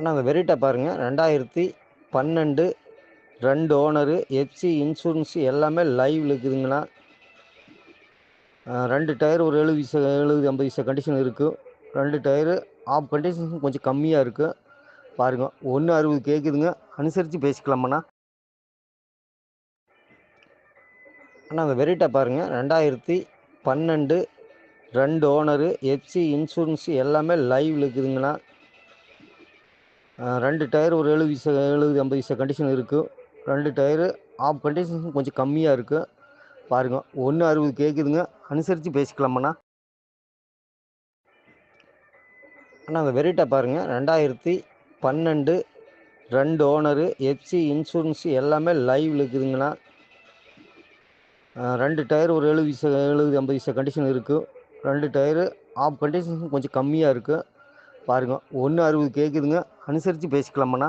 அண்ணா அந்த வெரிட்டா பாருங்கள் ரெண்டாயிரத்தி பன்னெண்டு ரெண்டு ஓனரு எஃப்சி இன்சூரன்ஸு எல்லாமே லைவ் இருக்குதுங்கண்ணா. ரெண்டு டயர் ஒரு எழுபது விச எழுபது ஐம்பது விச கண்டிஷன் இருக்குது ரெண்டு டயரு ஆஃப் கண்டிஷன் கொஞ்சம் கம்மியாக இருக்குது பாருங்கள் ஒன்று அறுபது கேட்குதுங்க அனுசரித்து பேசிக்கலாமாண்ணா? அண்ணா அந்த வெரிட்டா பாருங்கள் ரெண்டாயிரத்தி பன்னெண்டு ரெண்டு ஓனரு எஃப்சி இன்சூரன்ஸு எல்லாமே லைவ் இருக்குதுங்கண்ணா. ரெண்டு டயர் ஒரு எழுபது வீச எழுபது ஐம்பது வீச கண்டிஷன் இருக்குது ரெண்டு டயரு ஆஃப் கண்டிஷன் கொஞ்சம் கம்மியாக இருக்குது பாருங்கள் ஒன்று அறுபது கேட்குதுங்க அனுசரித்து பேசிக்கலாமாண்ணா? அண்ணா அந்த வெரிட்டா பாருங்கள் ரெண்டாயிரத்தி பன்னெண்டு ரெண்டு ஓனரு எஃப்சி இன்சூரன்ஸு எல்லாமே லைவில் இருக்குதுங்கண்ணா. ரெண்டு டயர் ஒரு எழுபது வீச எழுபது ஐம்பது வீச கண்டிஷன் இருக்குது ரெண்டு டயரு ஆஃப் கண்டிஷன் கொஞ்சம் கம்மியாக இருக்குது பாருங்கள் ஒன்று அறுபது கேட்குதுங்க அனுசரித்து பேசிக்கலாமாண்ணா?